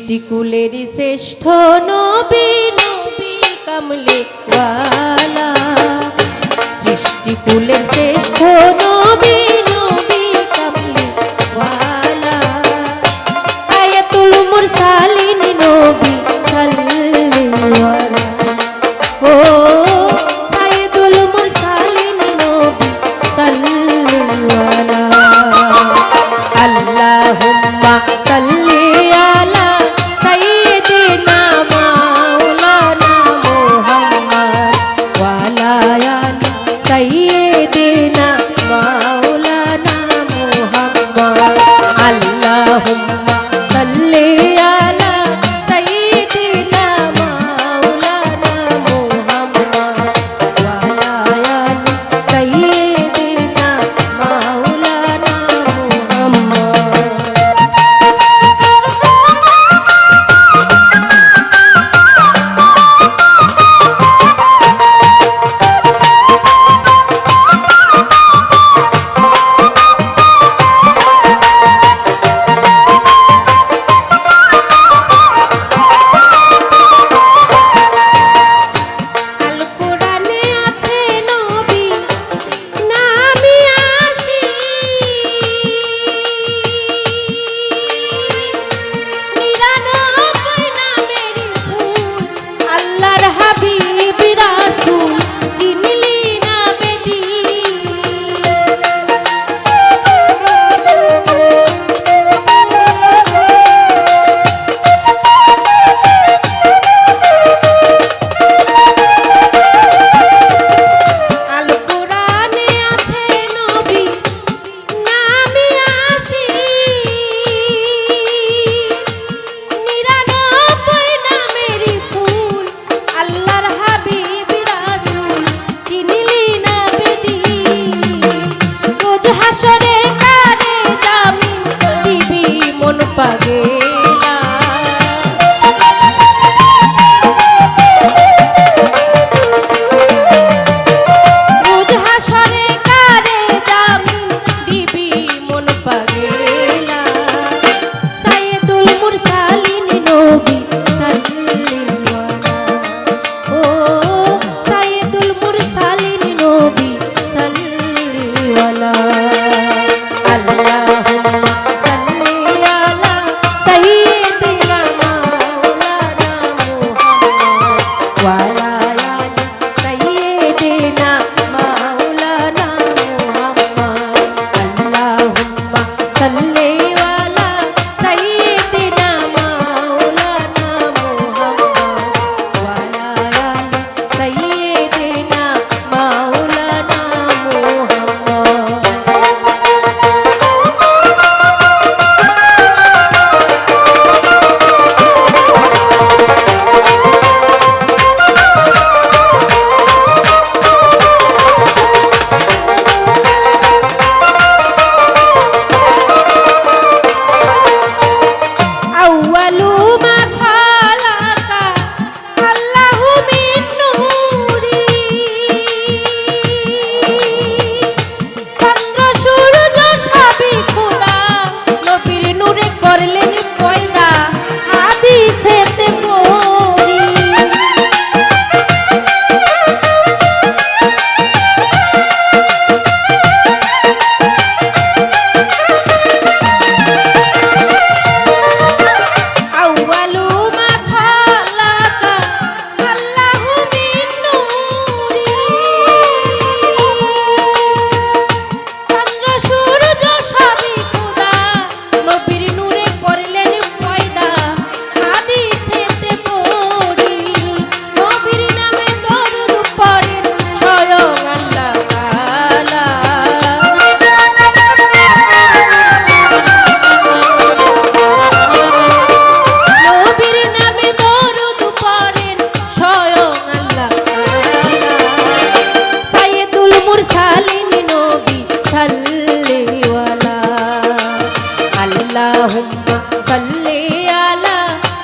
সৃষ্টিকুলের শ্রেষ্ঠ নবী নবী কামলে ওয়ালা সৃষ্টিকুলের শ্রেষ্ঠ নবী নবী কামলে ওয়ালা আয়াতুল মুরসালিন নবী اللهم صل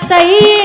Saí.